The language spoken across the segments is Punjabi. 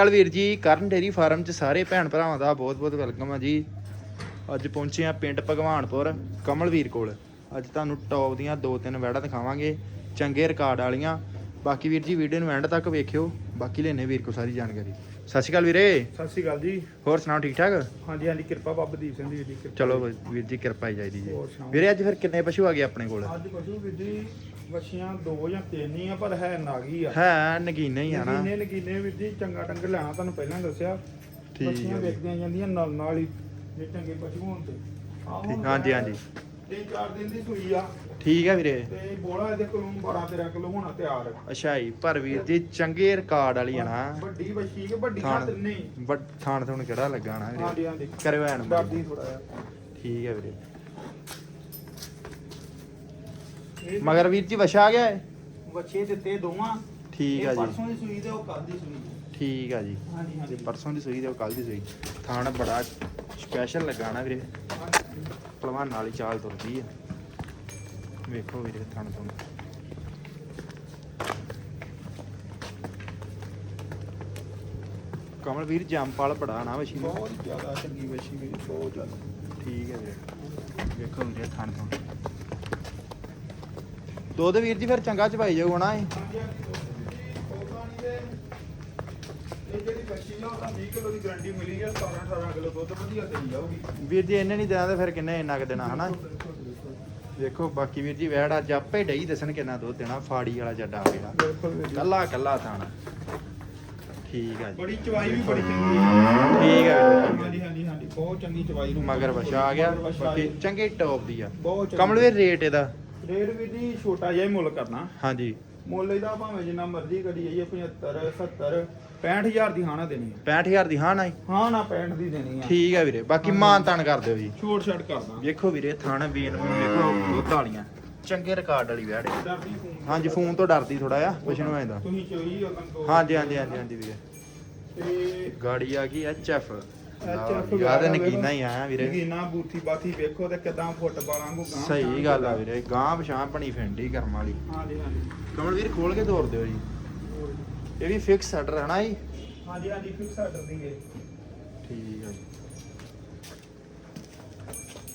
ਚੱਲ ਵੀਰ ਜੀ ਕਰਨ ਡੇਰੀ ਫਾਰਮ 'ਚ ਸਾਰੇ ਭੈਣ ਭਰਾਵਾਂ ਦਾ ਬਹੁਤ-ਬਹੁਤ ਵੈਲਕਮ ਆ ਜੀ। ਅੱਜ ਪਹੁੰਚੇ ਆ ਪਿੰਡ ਭਗਵਾਨਪੁਰ ਕਮਲਵੀਰ ਕੋਲ। ਅੱਜ ਤੁਹਾਨੂੰ ਟੌਪ ਦੀਆਂ ਦੋ ਤਿੰਨ ਵੈੜਾਂ ਦਿਖਾਵਾਂਗੇ ਚੰਗੇ ਰਿਕਾਰਡ ਵਾਲੀਆਂ। ਬਾਕੀ ਵੀਰ ਜੀ ਵੀਡੀਓ ਨੂੰ ਐਂਡ ਤੱਕ ਵੇਖਿਓ। ਬਾਕੀ ਲੈਣੇ ਵੀਰ ਕੋ ਸਾਰੀ ਜਾਣਕਾਰੀ। ਸਤਿ ਸ਼੍ਰੀ ਅਕਾਲ ਵੀਰੇ। ਸਤਿ ਸ਼੍ਰੀ ਅਕਾਲ ਜੀ। ਹੋਰ ਸੁਣਾਓ ਠੀਕ ਠਾਕ? ਹਾਂਜੀ ਹਾਂਜੀ ਕਿਰਪਾ ਬਾਬਾ ਦੀਪ ਸਿੰਘ ਦੀ ਕਿਰਪਾ ਚਲੋ ਵੀਰ ਜੀ ਕਿਰਪਾ ਹੀ ਚਾਹੀਦੀ ਜੀ। ਵੀਰੇ ਅੱਜ ਫਿਰ ਕਿੰਨੇ ਪਸ਼ੂ ਆ ਗਏ ਆਪਣੇ ਕੋਲ? ਅੱਜ ਪਸ਼ੂ ਵੀ ਜੀ ਵਛੀਆਂ ਦੋ ਜਾਂ ਤਿੰਨ ਹੀ ਆ ਪਰ ਹੈ ਨਾਗੀ ਆ। ਹੈ ਨਗੀਨੇ ਹੀ ਆ ਨਾ। ਨਗੀਨੇ ਨਗੀਨੇ ਵੀ ਜੀ ਚੰਗਾ ਡੰਗਰ ਲੈਣਾ ਤੁਹਾਨੂੰ ਪਹਿਲਾਂ ਦੱਸਿਆ। ਠੀਕ ਵਛੀਆਂ। ਵੇਚਦੀਆਂ ਜਾਂਦੀਆਂ ਨਾਲ ਨਾਲ ਹੀ ਜੇ ਚੰਗੇ ਪਸ਼ੂ ਹੋਣ ਤੇ ਠੀਕ, ਹਾਂਜੀ, ਹਾਂਜੀ। ਤਿੰਨ ਚਾਰ ਦਿਨ ਦੀ ਸੂਈ ਆ। ਠੀਕ ਹੈ ਵੀਰੇ। ਤੇ ਬੋਲਾ ਇਹਦੇ ਕੋਲੋਂ 12 13 ਕਿਲੋ ਹੋਣਾ ਤਿਆਰ। ਆ। ਅੱਛਾ ਜੀ ਪਰ ਵੀਰ ਜੀ ਚੰਗੇ ਰਿਕਾਰਡ ਵਾਲੀ ਆ ਨਾ। ਵੱਡੀ ਵਛੀ ਕਿ ਵੱਡੀ ਖਾਤ ਨਹੀਂ। ਵੱਡ ਥਾਣ ਥੁਣ ਕਿਹੜਾ ਲੱਗਾ ਨਾ ਵੀਰੇ। ਹਾਂਜੀ ਹਾਂਜੀ। ਕਰਿਓ ਐਨ ਥੋੜਾ ਜਿਹਾ। ਠੀਕ ਹੈ ਵੀਰੇ ਇਹ ਮਗਰ ਵੀਰ ਜੀ ਵਛਾ ਆ ਗਿਆ ਹੈ ਵੱਛੇ ਦਿੱਤੇ ਦੋਵਾਂ। ਠੀਕ ਆ ਜੀ। ਪਰਸੋਂ ਦੀ ਸੂਈ ਤੇ ਉਹ ਕੱਲ ਦੀ ਸੂਈ ਠੀਕ ਆ ਜੀ। ਹਾਂਜੀ ਹਾਂਜੀ। ਪਰਸੋਂ ਦੀ ਸੂਈ ਤੇ ਕੱਲ ਦੀ ਸੂਈ। ਥਾਣ ਬੜਾ ਸਪੈਸ਼ਲ ਲੱਗਾ ਨਾ ਵੀਰੇ। ਨਾਲ ਹੀ ਚਾਲ ਤੁਰਦੀ ਆ। ਵੇਖੋ ਵੀਰੇ ਥਾਣ ਤੋਂ ਕਮਲ ਵੀਰ ਜੰਪਾਲ ਬੜਾ ਨਾ। ਵਸ਼ੀ ਨੂੰ ਬਹੁਤ ਜ਼ਿਆਦਾ ਚੰਗੀ ਵਛੀ ਮੇਰੀ ਬਹੁਤ ਜ਼ਿਆਦਾ। ਠੀਕ ਹੈ ਵੀਰੇ। ਵੇਖੋ ਵੀਰੇ ਥਾਣ ਤੋਂ ਦੁੱਧ ਵੀਰ ਜੀ ਫਿਰ ਚੰਗਾ ਚਵਾਈ ਜਾਊਗਾ ਨਾ ਇਹ ਇਹ ਜਿਹੜੀ ਵਛੀ ਆ ਉਹਦਾ 20 ਕਿਲੋ ਦੀ ਗਾਰੰਟੀ ਮਿਲੀ ਹੈ 17 18 ਕਿਲੋ ਦੁੱਧ ਵਧੀਆ ਦੇਈ ਜਾਊਗੀ ਵੀਰ ਜੀ ਇਹਨੇ ਨਹੀਂ ਦੇਣਾ ਤੇ ਫਿਰ ਕਿੰਨੇ ਇੰਨਾ ਕੁ ਦੇਣਾ ਹਨਾ? ਵੇਖੋ ਬਾਕੀ ਵੀਰ ਜੀ ਵੈੜ ਅੱਜ ਆਪੇ ਡਈ ਦੱਸਣ ਕਿੰਨਾ ਦੁੱਧ ਦੇਣਾ ਫਾੜੀ ਵਾਲਾ ਜੱਡਾ ਆ ਗਿਆ। ਬਿਲਕੁਲ ਵੀਰ ਜੀ। ਕੱਲਾ ਕੱਲਾ ਥਾਣਾ। ਠੀਕ ਆ ਜੀ। ਬੜੀ ਚਵਾਈ ਵੀ ਬੜੀ ਚੰਗੀ ਠੀਕ ਆ। ਹਾਂਜੀ ਹਾਂਜੀ ਹਾਂਜੀ। ਬਹੁਤ ਚੰਗੀ ਚਵਾਈ ਨੂੰ ਮਗਰ ਵਛਾ ਆ ਗਿਆ। ਬਾਕੀ ਚੰਗੇ ਟੌਪ ਦੀ ਆ। ਕਮਲ ਵੀਰ ਰੇਟ ਇਹਦਾ। ਰੇਟ ਵੀ ਜੀ ਛੋਟਾ ਜਿਹਾ ਹੀ ਮੁੱਲ ਕਰਨਾ। ਹਾਂਜੀ। ਮੁੱਲ ਇਹਦਾ ਭਾਵੇਂ ਜਿੰਨਾ ਮਰਜ਼ੀ ਕਰੀ ਜਾਈਏ 75 70 65000 ਦੀ ਹਾਣਾ ਦੇਣੀ ਹੈ 65000 ਦੀ ਹਾਂ ਨਾ? ਹਾਂ? ਨਾ 65 ਦੀ ਦੇਣੀ ਆ। ਠੀਕ ਆ ਵੀਰੇ ਬਾਕੀ ਮਾਨ ਤਾਨ ਕਰ ਦਿਓ ਜੀ। ਛੋਟ ਛੱਡ ਕਰਦਾ ਵੇਖੋ ਵੀਰੇ ਥਾਣਾ ਬੀਨ ਨੂੰ ਵੇਖੋ ਦੁੱਧ ਵਾਲੀਆਂ ਚੰਗੇ ਰਿਕਾਰਡ ਵਾਲੀ ਹੈ। ਫੋਨ ਹਾਂਜੀ ਫੋਨ ਤੋਂ ਡਰਦੀ ਥੋੜਾ ਆ ਕੁਛ ਨੂੰ ਆਇਂਦਾ ਤੁਸੀਂ ਚੋਈ ਹਾਂਜੀ ਹਾਂਜੀ ਹਾਂਜੀ ਹਾਂਜੀ ਵੀਰੇ। ਤੇ ਗਾੜੀ ਆ ਗਈ ਐਚ ਵਗੈਰਾ ਨਗੀਨਾ ਹੀ ਆਇਆ ਵੀਰੇ। ਨਗੀਨਾ ਬੂਥੀ ਬਾਥੀ ਵੇਖੋ ਤੇ ਕਿਦਾਂ ਫੁੱਟਬਾਲਾਂ ਨੂੰ ਗਾਂ ਸਹੀ ਗੱਲ ਆ ਵੀਰੇ ਗਾਂ ਪਛਾਂ ਬਣੀ ਫੈਂਡੀ ਕਰਮ ਵਾਲੀ। ਹਾਂਜੀ ਹਾਂਜੀ। ਕਮਲ ਵੀਰ ਖੋਲ ਕੇ ਤੋਰ ਦਿਓ ਜੀ। ਇਹ ਵੀ ਫਿਕਸ ਸੈਟਰ ਹੈ ਨਾ ਜੀ? ਹਾਂਜੀ ਹਾਂਜੀ ਫਿਕਸ ਆਰਡਰ ਦੀ ਹੈ ਠੀਕ ਆ ਜੀ।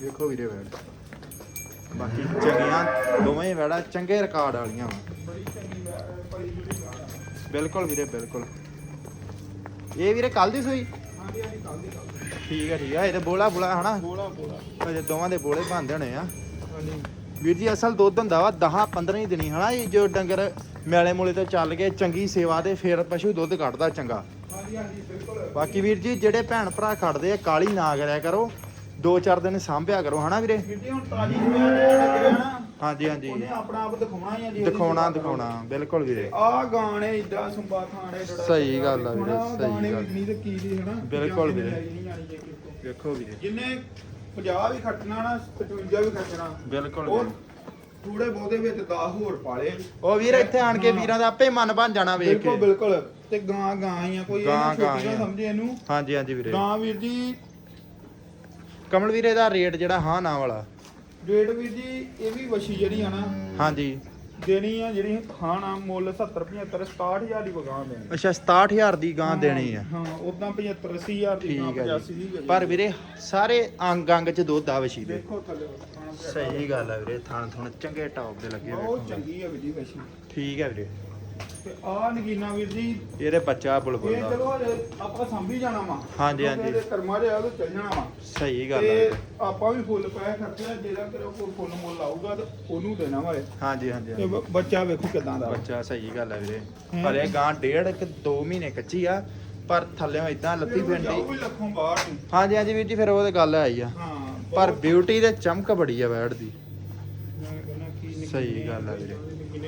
ਵੇਖੋ ਵੀਰੇ ਵੈੜ। ਬਾਕੀ ਚੰਗੀਆਂ ਦੋਵੇਂ ਵੈੜਾ ਚੰਗੇ ਰਿਕਾਰਡ ਵਾਲੀਆਂ ਵਾ। ਬੜੀ ਚੰਗੀ ਵਾ- ਬੜੀ ਜੁੜੀ ਗਾਂ ਆ। ਬਿਲਕੁਲ ਵੀਰੇ ਬਿਲਕੁਲ। ਇਹ ਵੀਰੇ ਕੱਲ ਦੀ ਸੂਈ? ਠੀਕ ਆ ਠੀਕ ਆ। ਇਹ ਤੇ ਬੋਲਾ ਬੋਲਾ ਹਨਾ? ਬੋਲਾ ਬੋਲਾ। ਅਜੇ ਦੋਵਾਂ ਦੇ ਬੋਲੇ ਬੰਦੇ ਹੋਣੇ ਆ। ਹਾਂਜੀ। ਵੀਰ ਜੀ ਅਸਲ ਦੁੱਧ ਹੁੰਦਾ ਵਾ 10 15 ਹੀ ਦਿਨੀ ਹਨਾ? ਇਹ ਜੋ ਡੰਗਰ ਮੈਲੇ ਮੂਲੇ ਤੇ ਚੱਲ ਕੇ ਚੰਗੀ ਸੇਵਾ ਤੇ ਫਿਰ ਪਸ਼ੂ ਦੁੱਧ ਕੱਢਦਾ ਚੰਗਾ। ਹਾਂਜੀ ਹਾਂਜੀ ਬਿਲਕੁਲ। ਬਾਕੀ ਵੀਰ ਜੀ ਜਿਹੜੇ ਭੈਣ ਭਰਾ ਖੜਦੇ ਆ ਕਾਲੀ ਨਾ ਕਰਿਆ ਕਰੋ। ਦੋ ਚਾਰ ਦਿਨ ਸਾਂਭਿਆ ਕਰੋ ਹਨਾ ਵੀਰੇ? ਵੀਰ ਜੀ ਹੁਣ ਤਾਜੀ ਸਵੇਰ ਦੇ ਲੱਗੇ ਨਾ ਹਾਂਜੀ ਹਾਂਜੀ। ਉਹਨੇ ਆਪਣਾ ਆਪ ਦਿਖਾਉਣਾ ਹੀ ਆ ਜੀ ਉਹਦੀ ਦਿਖਾਉਣਾ ਦਿਖਾਉਣਾ ਬਿਲਕੁਲ ਵੀਰੇ। ਆ ਗਾਣੇ ਇਦਾਂ ਸੁੰਬਾ ਖਾਣੇ ਡੜਾ ਸਹੀ ਗੱਲ ਆ ਵੀਰੇ, ਸਹੀ ਗੱਲ। ਨਹੀਂ ਤੇ ਕੀ ਦੀ ਹਨਾ? ਬਿਲਕੁਲ ਵੀਰੇ। ਵੇਖੋ ਵੀਰੇ। ਜਿੰਨੇ 50 ਵੀ ਖਰਚਣਾ ਨਾ 55 ਵੀ ਖਰਚਣਾ ਬਿਲਕੁਲ ਉਹ ਵੀਰੇ। ਥੋੜੇ ਬਹੁਤੇ ਵਿੱਚ 10 ਹੋਰ ਪਾਲੇ ਉਹ ਵੀਰ ਇੱਥੇ ਆਣ ਕੇ ਵੀਰਾਂ ਦਾ ਆਪੇ ਮਨ ਬਣ ਜਾਣਾ ਵੇਖ ਬਿਲਕੁਲ ਕੇ। ਬਿਲਕੁਲ ਤੇ ਗਾਂ ਗਾਂ ਹੀ ਆ ਕੋਈ ਇਹ ਗਾਂ, ਨਾ ਗਾਂ ਛੋਟੀ ਹੀ ਨਾ ਆ। ਸਮਝੇ ਇਹਨੂੰ। ਹਾਂਜੀ ਹਾਂਜੀ ਵੀਰੇ। ਗਾਂ ਵੀਰ ਜੀ। ਕਮਲ ਵੀਰੇ ਦਾ ਰੇਟ ਜਿਹੜਾ ਹਾਂ ਨਾ ਵਾਲਾ। ਰੇਟ ਵੀਰ ਜੀ ਇਹ ਵੀ ਵਛੀ ਜਿਹੜੀ ਆ ਨਾ ਹਾਂਜੀ। ਦੇਣੀ ਆ ਜਿਹੜੀ ਖਾਣਾ ਮੁੱਲ 70 75 67000 ਦੀ ਗਾਂ ਦੇਣੀ। ਅੱਛਾ 67000 ਦੀ ਗਾਂ ਦੇਣੀ ਆ। ਹਾਂ ਉਦਾਂ 75 80000 ਦੀ ਗਾਂ ਠੀਕ ਹੈ 85 ਦੀ। ਪਰ ਵੀਰੇ ਸਾਰੇ ਅੰਗ ਅੰਗ ਚ ਦੁੱਧ ਆ ਵਸ਼ੀ ਦੇ। ਦੇਖੋ ਥੱਲੇ। ਸਹੀ ਗੱਲ ਆ ਵੀਰੇ ਥਣ ਥਣ ਚੰਗੇ ਟੌਪ ਦੇ ਲੱਗੇ ਬਹੁਤ ਚੰਗੀ ਆ ਵੀਰ ਵਛੀ। ਠੀਕ ਹੈ ਵੀਰੇ। ਤੇ ਆ ਨਗੀਨਾ ਵੀਰ ਜੀ ਇਹਦੇ ਬੱਚਾ ਬੁਲਬੁਲ ਇਹ ਦਾ ਚਲੋ ਹਜੇ ਆਪਾਂ ਸੰਭੀ ਜਾਣਾ ਵਾ ਹਾਂਜੀ, ਹਾਂਜੀ। ਇਹਦੇ ਕਰਮਾਂ ਦੇ ਆ ਉਹ ਚੱਲ ਜਾਣਾ ਵਾ ਸਹੀ ਗੱਲ ਤੇ ਵੀਰੇ। ਆਪਾਂ ਵੀ ਫੁੱਲ ਪਾਇਆ ਖਰਚਾ ਜਿਹੜਾ ਤੇਰਾ ਕੋਈ ਫੁੱਲ ਮੁੱਲ ਆਊਗਾ ਤੇ ਉਹਨੂੰ ਦੇਣਾ ਵਾ ਇਹ। ਹਾਂਜੀ ਹਾਂਜੀ ਤੇ ਹਾਂਜੀ। ਬ- ਬੱਚਾ ਵੇਖੋ ਕਿਦਾਂ ਦਾ ਵਾ। ਬੱਚਾ ਸਹੀ ਗੱਲ ਆ ਵੀਰੇ ਹੈਂ? ਪਰ ਇਹ ਗਾਂ ਡੇਢ ਕਿ 2 ਮਹੀਨੇ ਕੱਚੀ ਆ ਪਰ ਥੱਲੇੋਂ ਇਦਾਂ ਲੱਤੀ ਜਾਊ ਫਿਰਦੀ ਵੀ ਲੱਖੋਂ ਬਾਹਰ ਨੂੰ ਹਾਂਜੀ ਹਾਂਜੀ ਵੀਰ ਜੀ ਫਿਰ ਉਹ ਤੇ ਗੱਲ ਆਈ ਆ ਹਾਂ ਪਰ ਬਹੁਤ- ਬਿਊਟੀ ਤੇ ਚਮਕ ਬੜੀ ਆ ਬੈੜ ਦੀ ਮੈਂ ਕਹਿੰਦਾ ਕੀ ਨਿੱਕੀ ਸਹੀ ਗੱਲ ਆ ਵੀਰੇ।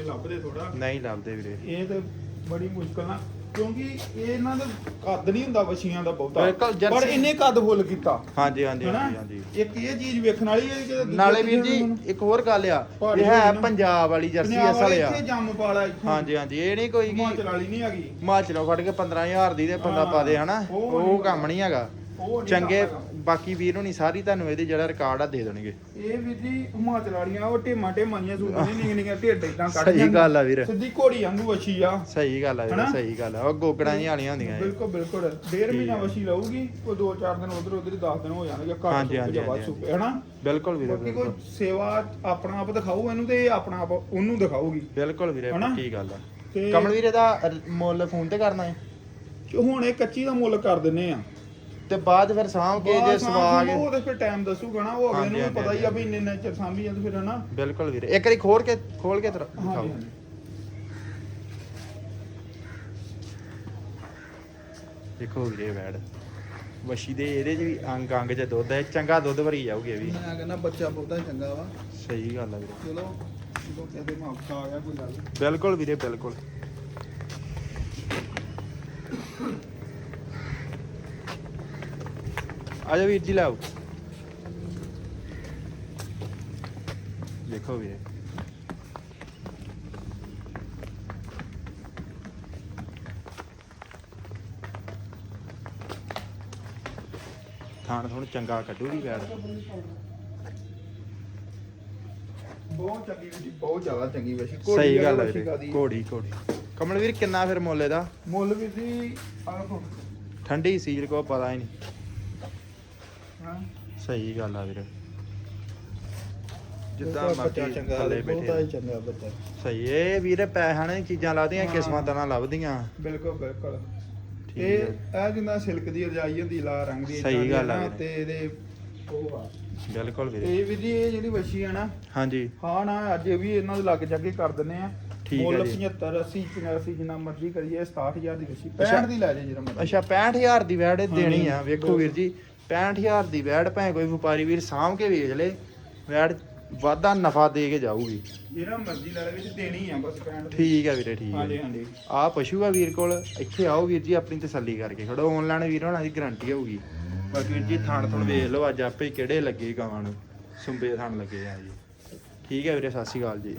ਲੱਭਦੇ ਥੋੜਾ ਨਹੀਂ ਲੱਭਦੇ ਵੀਰੇ। ਇਹ ਤੇ ਬੜੀ ਮੁਸ਼ਕਲ ਨਾਲ ਕਿਉਂਕਿ ਇਹ ਇਹਨਾਂ ਦਾ ਕੱਦ ਨਹੀਂ ਹੁੰਦਾ ਵਛੀਆਂ ਦਾ ਬਿਲਕੁਲ, ਬਹੁਤਾ ਜਰਸੀ- ਪਰ ਇਹਨੇ ਕੱਦ ਫੁੱਲ ਕੀਤਾ। ਹਾਂਜੀ ਹਾਂਜੀ ਹੈਨਾ? ਹਾਂਜੀ ਹਾਂਜੀ। ਇੱਕ ਇਹ ਚੀਜ਼ ਵੇਖਣ ਵਾਲੀ ਹੈ ਕਿ ਨਾਲੇ ਵੀਰ ਜੀ ਇੱਕ ਹੋਰ ਗੱਲ ਆ ਪਹਾੜੀ ਇਹ ਹੈ ਹੋਈ ਨਾ। ਪੰਜਾਬ ਵਾਲੀ ਜਰਸੀ ਅਸਲ ਵਾਲੇ ਆ। ਇੱਥੇ ਜੰਮ ਪਾਲਾ ਇੱਥੋਂ। ਹਾਂਜੀ ਹਾਂਜੀ ਇਹ ਨਹੀਂ ਕੋਈ ਹਿਮਾਚਲ ਕੀ ਵਾਲੀ ਨਹੀਂ ਹੈਗੀ। ਹਿਮਾਚਲੋਂ ਫੜ ਕੇ 15000 ਦੀ ਤੇ ਬੰਦਾ ਪਾ ਦੇ ਹਨਾ? ਉਹ ਉਹ ਨਹੀਂ ਕੰਮ ਨਹੀਂ ਹੈਗਾ। ਉਹ ਨਹੀਂ ਚੰਗੇ ਕੰਮ। ਹੈਗਾ। ਬਾਕੀ ਵੀਰ ਹੋਣੀ ਸਾਰੀ ਤੁਹਾਨੂੰ ਇਹਦੇ ਜਿਹੜਾ ਰਿਕਾਰਡ ਆ ਦੇ ਦੇਣਗੇ। ਇਹ ਵੀ ਜੀ ਹਿਮਾਚਲ ਵਾਲੀਆਂ ਉਹ ਟੇਮਾਂ ਟੇਮਾਂ ਦੀਆਂ ਸੂਟਾਂ ਨੇ ਨਿੰਗ ਨਿੰਗ ਢੇਡ ਇਦਾਂ ਕੱਢ ਸਹੀ ਗੱਲ ਆ ਵੀਰ। ਸਿੱਧੀ ਘੋੜੀ ਵਾਂਗੂ ਵਛੀ ਆ। ਸਹੀ ਗੱਲ ਆ ਵੀਰ ਹਨਾ? ਸਹੀ ਗੱਲ ਆ। ਉਹ ਗੋਗੜਾਂ ਜਿਹੀਆਂ ਵਾਲੀਆਂ ਹੁੰਦੀਆਂ ਇਹ। ਬਿਲਕੁਲ ਬਿਲਕੁਲ। ਡੇਢ ਮਹੀਨਾ। ਵਛੀ ਲਊਗੀ ਕੋਈ 2-4 ਦਿਨ ਉਧਰ ਉਧਰ 10 ਦਿਨ ਹੋ ਜਾਣਗੇ ਹਾਂਜੀ, ਸੁੱਕ ਹਾਂਜੀ, ਜਾਂ ਵੱਧ ਹਾਂਜੀ, ਸੁੱਕ ਹਨਾ? ਬਿਲਕੁਲ ਵੀਰੇ ਬਾਕੀ ਕੋਈ ਬਿਲਕੁਲ। ਸੇਵਾ ਆਪਣਾ ਆਪ ਦਿਖਾਊ ਇਹਨੂੰ ਤੇ ਇਹ ਆਪਣਾ ਆਪ ਉਹਨੂੰ ਦਿਖਾਊਗੀ। ਬਿਲਕੁਲ ਵੀਰੇ ਹਨਾ? ਕੀ ਗੱਲ ਆ। ਤੇ ਕਮਲ ਵੀਰੇ ਦਾ ਮੁੱਲ ਫੋਨ ਤੇ ਕਰਨਾ ਹੈ? ਹੁਣ ਇਹ ਕੱਚੀ ਦਾ ਮੁੱਲ ਕਰ ਦਿੰਨੇ ਆ। ਤੇ ਬਾਅਦ ਫਿਰ ਸਾਂਭ ਕੇ ਜੇ ਸਵਾ ਕੇ ਉਹ ਤੇ ਫਿਰ ਟਾਈਮ ਦੱਸੂਗਾ ਨਾ ਉਹ ਅਗਲੇ ਨੂੰ ਵੀ ਪਤਾ ਹੀ ਆ ਵੀ ਇੰਨੇ ਇੰਨੇ ਚਿਰ ਸਾਂਭੀ ਜਾਂਦੇ ਫਿਰ ਹਨਾ? ਬਿਲਕੁਲ ਵੀਰੇ। ਇੱਕ ਵਾਰੀ ਖੋਲ ਕੇ ਖੋਲ ਕੇ ਤਰ- ਦਿਖਾਓ। ਦੇਖੋ ਵੀਰੇ ਵੈੜ ਵਸ਼ੀ ਦੇ ਇਹਦੇ ਚ ਵੀ ਅੰਗ ਅੰਗ ਚ ਦੁੱਧ ਹੈ। ਚੰਗਾ ਦੁੱਧ ਭਰੀ ਜਾਊਗੀ ਇਹ ਵੀ। ਮੈਂ ਕਹਿੰਦਾ ਬੱਚਾ ਬਹੁਤਾ ਚੰਗਾ ਵਾ। ਸਹੀ ਗੱਲ ਆ ਵੀਰੇ। ਚਲੋ ਆ ਗਿਆ ਕੋਈ ਗੱਲ। ਬਿਲਕੁਲ ਵੀਰੇ ਬਿਲਕੁਲ। ਆ ਜਾ ਵੀਰ ਜੀ ਲਾਓ ਦੇਖੋ ਵੀਰੇ। ਥਾਣ ਥੋੜਾ ਚੰਗਾ ਕੱਢੂਗੀ ਵੈੜ ਬਹੁਤ ਚੰਗੀ ਵੀ ਬਹੁਤ ਜ਼ਿਆਦਾ ਚੰਗੀ ਵੈਸੀ। ਸਹੀ ਗੱਲ ਹੈ ਵੀਰੇ। ਘੋੜੀ ਘੋੜੀ। ਕਮਲ ਵੀਰ ਕਿੰਨਾ ਫਿਰ ਮੁੱਲ ਇਹਦਾ? ਮੁੱਲ ਵੀ ਸੀ ਆਹ ਦੇਖੋ। ਠੰਡੀ ਸੀਰ ਕੋ ਪਤਾ ਹੀ ਨਹੀਂ। ਹਾਂ ਸਹੀ ਗੱਲ ਆ ਵੀਰੇ। ਜਿੱਦਾਂ ਮਰਜ਼ੀ ਚੰਗਾ ਥੱਲੇ ਬਹੁਤਾ ਹੀ ਬੈਠੇ ਚੰਗਾ ਬੱਚਾ। ਸਹੀ ਇਹ ਵੀਰੇ ਪੈਸਿਆਂ ਨੇ ਚੀਜ਼ਾਂ ਲਾਦੀਆਂ ਹਾਂ। ਕਿਸਮਤਾਂ ਨਾਲ ਲੱਭਦੀਆਂ। ਬਿਲਕੁਲ ਬਿਲਕੁਲ। ਠੀਕ ਇਹ ਹੈ। ਇਹ ਜਿੰਦਾ ਸਿਲਕ ਦੀ ਰਜਾਈ ਹੁੰਦੀ ਲਾ ਰੰਗ ਦੀ ਸਹੀ ਏਦਾਂ ਗੱਲ ਆ ਨਾ, ਵੀਰੇ। ਤੇ ਇਹਦੇ ਉਹ ਆ। ਬਿਲਕੁਲ ਵੀਰੇ। ਇਹ ਵੀ ਜੀ ਇਹ ਜਿਹੜੀ ਵੱਛੀ ਆ ਨਾ ਹਾਂਜੀ। ਹਾਂ ਨਾ ਅੱਜ ਵੀ ਇਹਨਾਂ ਦੇ ਲੱਗ ਜਾ ਕੇ ਕਰ ਦਿੰਨੇ ਆ। ਠੀਕ ਹੈ ਮੁੱਲ ਜੀ। 75 80 85 ਜਿੰਨਾ ਮਰਜ਼ੀ ਕਰੀਏ 67000 ਦੀ ਵੱਛੀ। ਅੱਛਾ। 65 ਦੀ ਲੈ ਜੇ ਜਿਹੜਾ ਮਰਜ਼ੀ। ਅੱਛਾ 65000 ਦੀ ਵੈੜ ਇਹ ਹਾਂਜੀ, ਦੇਣੀ ਆ। ਵੇਖੋ ਵੀਰ। ਜੀ 65000 ਦੀ ਵੈੜ ਭਾਵੇਂ ਕੋਈ ਵਪਾਰੀ ਵੀਰ ਸਾਂਭ ਕੇ ਵੇਚ ਲੇ ਵੈੜ ਵਾਧਾ ਨਫਾ ਦੇ ਕੇ ਜਾਊਗੀ। ਜਿਹੜਾ ਮਰਜ਼ੀ ਲੈ ਲੈ ਵਿੱਚ ਦੇਣੀ ਆ ਬਸ 65 ਦੀ। ਠੀਕ ਆ ਵੀਰੇ ਠੀਕ ਆ। ਹਾਂਜੀ ਹਾਂਜੀ। ਆ ਪਸ਼ੂ ਆ ਵੀਰ ਕੋਲ ਇੱਥੇ ਆਓ ਵੀਰ ਜੀ ਆਪਣੀ ਤਸੱਲੀ ਕਰਕੇ ਖੜੋ। ਆਨਲਾਈਨ ਵੀਰ ਹੋਣਾ ਦੀ ਗਾਰੰਟੀ ਹੋਊਗੀ। ਬਾਕੀ ਵੀਰ ਜੀ ਥਣ ਥਣ ਵੇਖ ਲਓ ਅੱਜ ਆਪੇ ਕਿਹੜੇ ਲੱਗੇ ਗਾਵਾਂ ਨੂੰ ਸੁੰਬੇ ਥਣ ਲੱਗੇ ਆ ਜੀ। ਠੀਕ ਹੈ ਵੀਰੇ ਸਤਿ ਸ਼੍ਰੀ ਅਕਾਲ ਜੀ।